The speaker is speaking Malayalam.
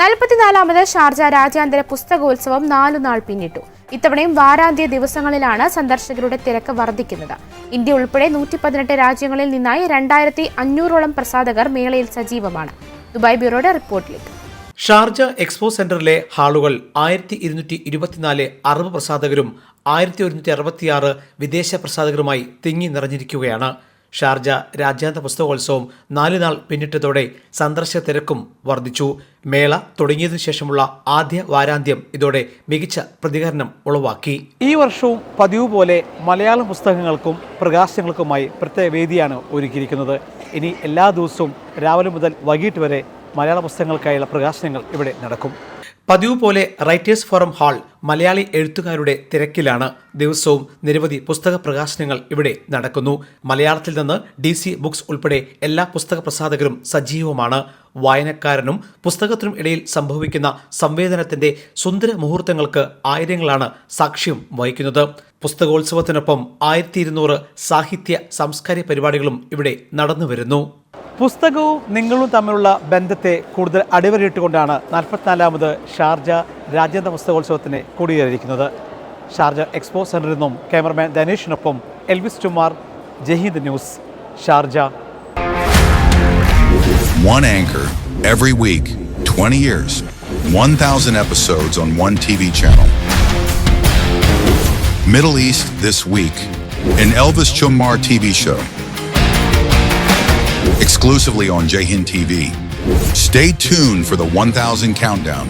നാൽപ്പത്തിനാലാമത് ഷാർജ രാജ്യാന്തര പുസ്തകോത്സവം നാലുനാൾ പിന്നിട്ടു. ഇത്തവണയും വാരാന്ത്യ ദിവസങ്ങളിലാണ് സന്ദർശകരുടെ തിരക്ക് വർദ്ധിക്കുന്നത്. ഇന്ത്യ ഉൾപ്പെടെ നൂറ്റി പതിനെട്ട് രാജ്യങ്ങളിൽ നിന്നായി രണ്ടായിരത്തി അഞ്ഞൂറോളം പ്രസാധകർ മേളയിൽ സജീവമാണ്. ദുബായ് ബ്യൂറോയുടെ റിപ്പോർട്ടിലേക്ക് ഷാർജ എക്സ്പോ സെന്ററിലെ ഹാളുകൾ ആയിരത്തി ഇരുന്നൂറ്റി ഇരുപത്തിനാല് അറബ് പ്രസാധകരും ആയിരത്തി ഒരുന്നൂറ്റി അറുപത്തിയാറ് വിദേശ പ്രസാധകരുമായി തിങ്ങി നിറഞ്ഞിരിക്കുകയാണ്. ഷാർജ രാജ്യാന്തര പുസ്തകോത്സവം നാല് നാൾ പിന്നിട്ടതോടെ സന്ദർശ തിരക്കും വർദ്ധിച്ചു. മേള തുടങ്ങിയതിനു ശേഷമുള്ള ആദ്യ വാരാന്ത്യം ഇതോടെ മികച്ച പ്രതികരണം ഉളവാക്കി. ഈ വർഷവും പതിവ് പോലെ മലയാളം പുസ്തകങ്ങൾക്കും പ്രകാശനങ്ങൾക്കുമായി പ്രത്യേക വേദിയാണ് ഒരുക്കിയിരിക്കുന്നത്. ഇനി എല്ലാ ദിവസവും രാവിലെ മുതൽ വൈകിട്ട് വരെ മലയാള പുസ്തകങ്ങൾക്കായുള്ള പ്രകാശനങ്ങൾ ഇവിടെ നടക്കും. പതിവ് പോലെ റൈറ്റേഴ്സ് ഫോറം ഹാൾ മലയാളി എഴുത്തുകാരുടെ തിരക്കിലാണ്. ദിവസവും നിരവധി പുസ്തക പ്രകാശനങ്ങൾ ഇവിടെ നടക്കുന്നു. മലയാളത്തിൽ നിന്ന് ഡി സി ബുക്സ് ഉൾപ്പെടെ എല്ലാ പുസ്തക പ്രസാധകരും സജീവമാണ്. വായനക്കാരനും പുസ്തകത്തിനും ഇടയിൽ സംഭവിക്കുന്ന സംവേദനത്തിന്റെ സുന്ദര മുഹൂർത്തങ്ങൾക്ക് ആയിരങ്ങളാണ് സാക്ഷ്യം വഹിക്കുന്നത്. പുസ്തകോത്സവത്തിനൊപ്പം ആയിരത്തി ഇരുന്നൂറ് സാഹിത്യ സാംസ്കാരിക പരിപാടികളും ഇവിടെ നടന്നു വരുന്നു പുസ്തകവും നിങ്ങളും തമ്മിലുള്ള ബന്ധത്തെ കൂടുതൽ അടിവരയിട്ടുകൊണ്ടാണ് നാൽപ്പത്തിനാലാമത് ഷാർജ രാജ്യാന്തര പുസ്തകോത്സവത്തിന് കൊടിയേറിയിരിക്കുന്നത് ഷാർജ എക്സ്പോ സെന്ററിൽ നിന്നും cameraman ധനേഷിനൊപ്പം Elvis Chummar Jaihind news Sharjah One anchor every week, 20 years, 1,000 episodes on one TV channel. Middle East This Week, an Elvis Chumar TV show. Exclusively on Jahin TV. Stay tuned for the 1,000 countdown.